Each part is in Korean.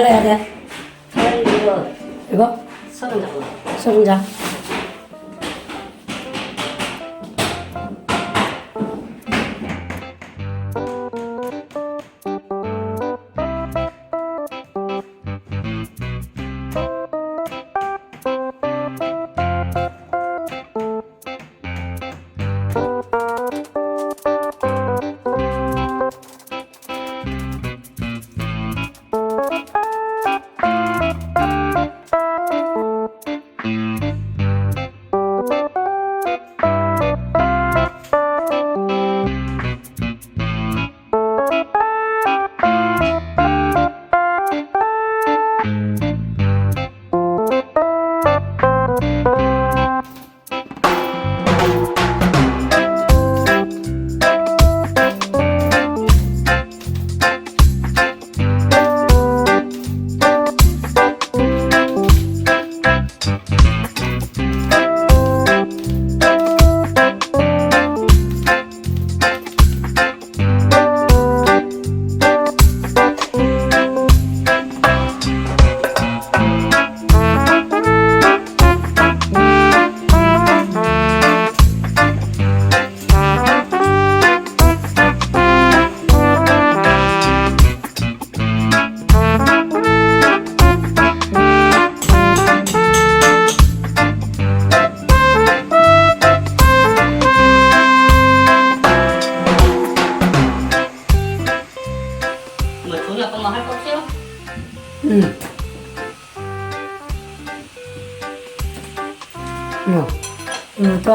알아야 돼.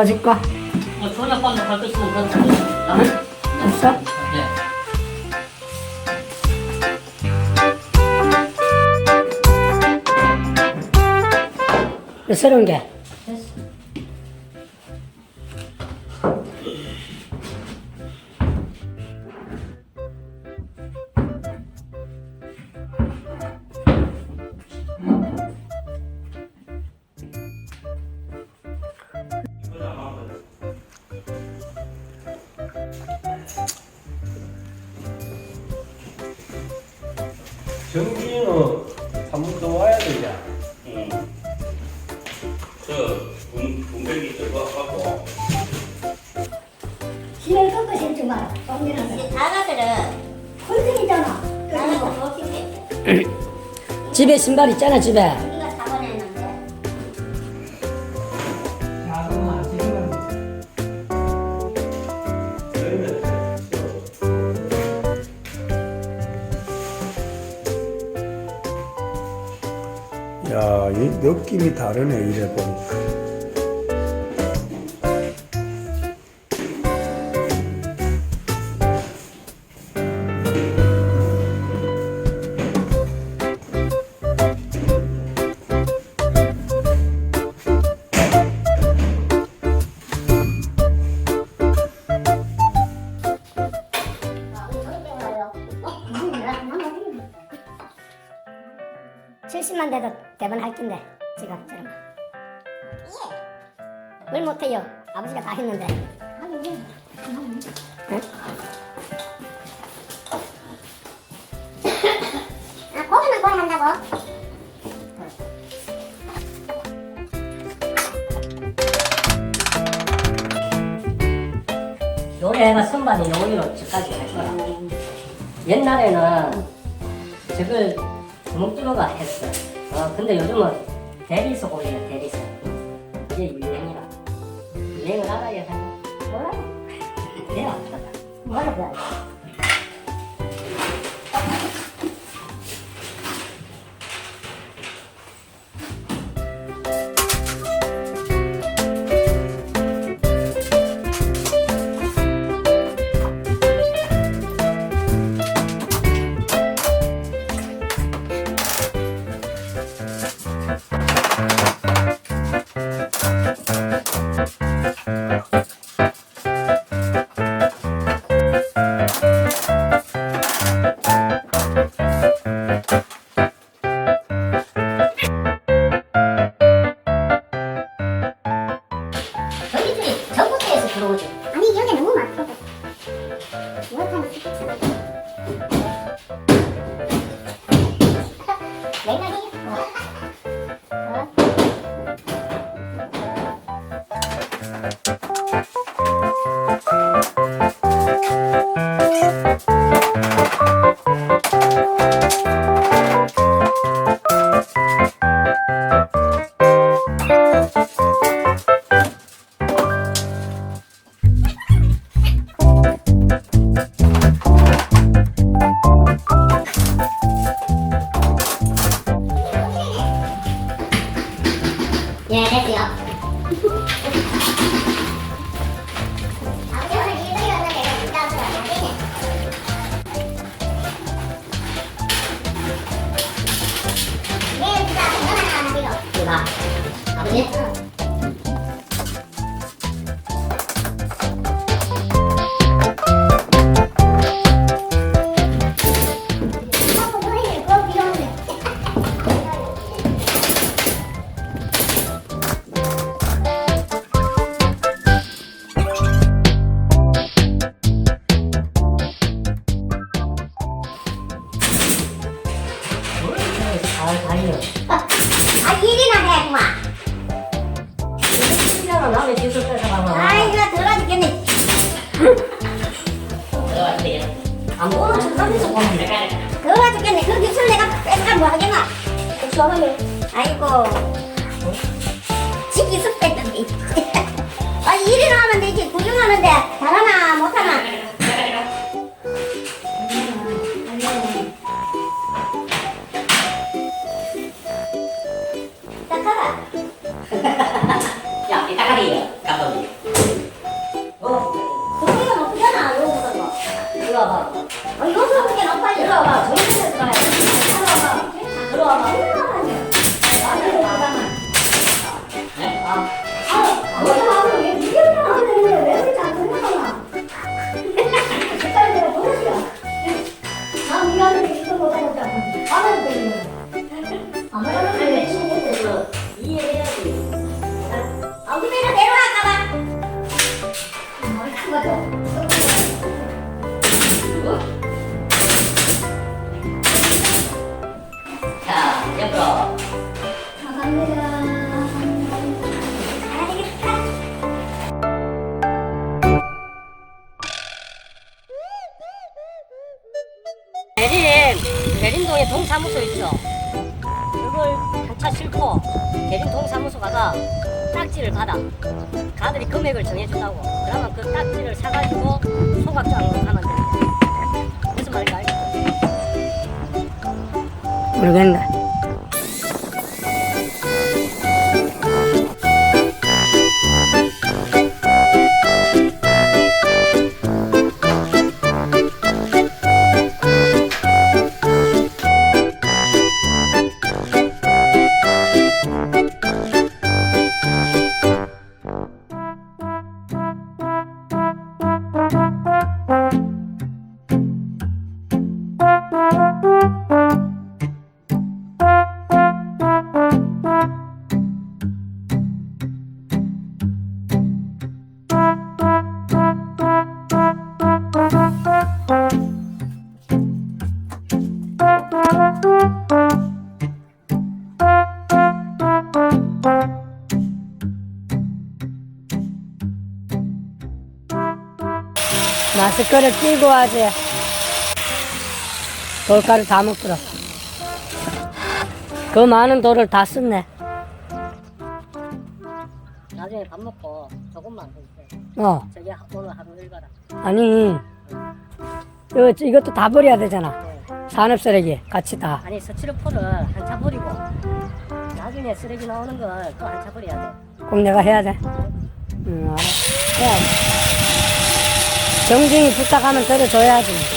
도와줄까? 할거 있으면 그런 거 나는 없어? 예. 서른 개. 됐 정진이는 한번더 와야 되냐? 응. 저 분, 분배기 들고 꺾어 신지 마라. 똥이라서. 이제 나가들은 홀등이잖아. 나가서 못 챙겨. 집에 신발 있잖아, 집에. 느낌이 다르네, 이래 보니까. 낀데 지금 저런. 뭘 못해요. 아버지가 다 했는데. 응? 아, 고기만 구워 한다고? 노래가 선반이 여기로 저까지 할 거라. 옛날에는 저걸 구멍뚫어가 했어. 어, 근데 요즘은 대리석 올리는 대리석. 이게 유행이라. 유행을 알아야 하는 몰라요. 뭐라 그 어? 신랑은 남의 집을 뺏어가면 아이고, 들어가 죽겠네. 들어갈 때안 보는 척 하면서 보면 내가 들어가 죽겠네. 그 기술 내가 뺏으면 뭐 하겠나? 복수하면 아이고. 지 기술 뺐던데. 아, 잘하나, 못하나. 딱하다. 대림 대림동에 동사무소 있죠 그걸 한차 싣고 대림 동사무소 가가 딱지를 받아 가들이 금액을 정해준다고 그러면 그 딱지를 사가지고 소각장으로 가면 돼 무슨 말인지 알겠어? 모르겠네. 마스크를 끼고 하지. 돌가루 다 먹더라. 그 많은 돌을 다 썼네. 나중에 밥 먹고 조금만 더 어, 저기 하- 오늘 하루 일가라 아니. 이거, 이것도 다 버려야 되잖아. 산업 쓰레기 같이 다. 아니 스티로폼을 한차 버리고 나중에 쓰레기 나오는 걸 또 한차 버려야 돼 꼭 내가 해야 돼. 응, 알아. 해야지. 정중히 부탁하면 들어줘야지.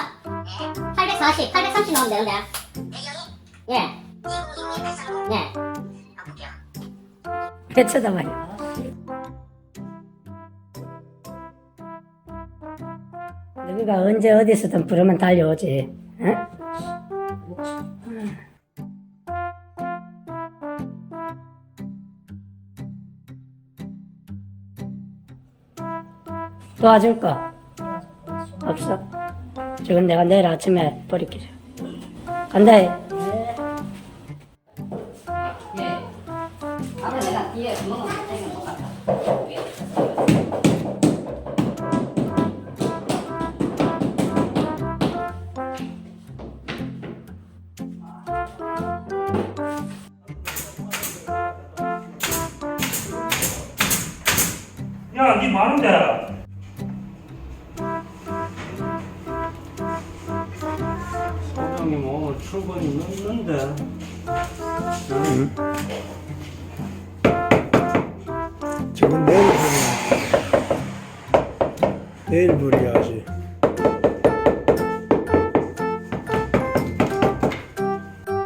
2020이라 보고 야 840, 830 넣으면 되는데 예 예. 왜 쳐다봐요? 누구가 언제 어디서든 부르면 달려오지. 응? 도와줄 거 없어? 저건 내가 내일 아침에 버릴게. 간다. 야, 니 많은데. 오늘 출근이 늦는데. 저건 내일 버려. 내일 버려야지.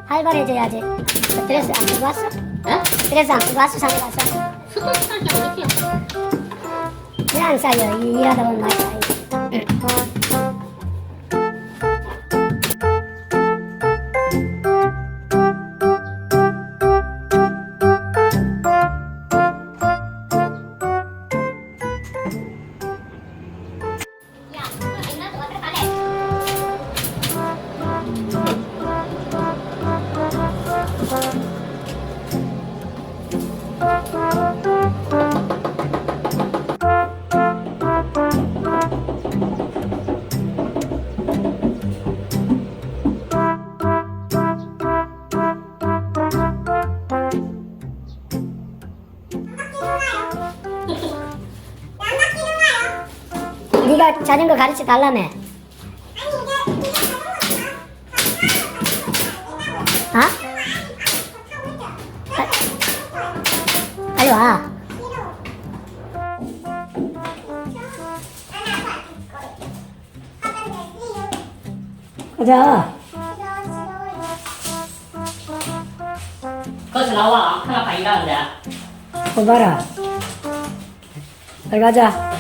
활발해져야지 스트레스 안 풀고 왔어? 어? 스트레스 안 풀고 왔어 산에? 스트레스 풀게 어딨어요? 그냥 쌓여 이- 일하다 보면 많이 쌓여 네가 자전거 가르쳐 달라며. 어? 아, 빨리 와. 가자. 거기서 나와. 하나 다 일하는데. 어, 봐라. 빨리 가자.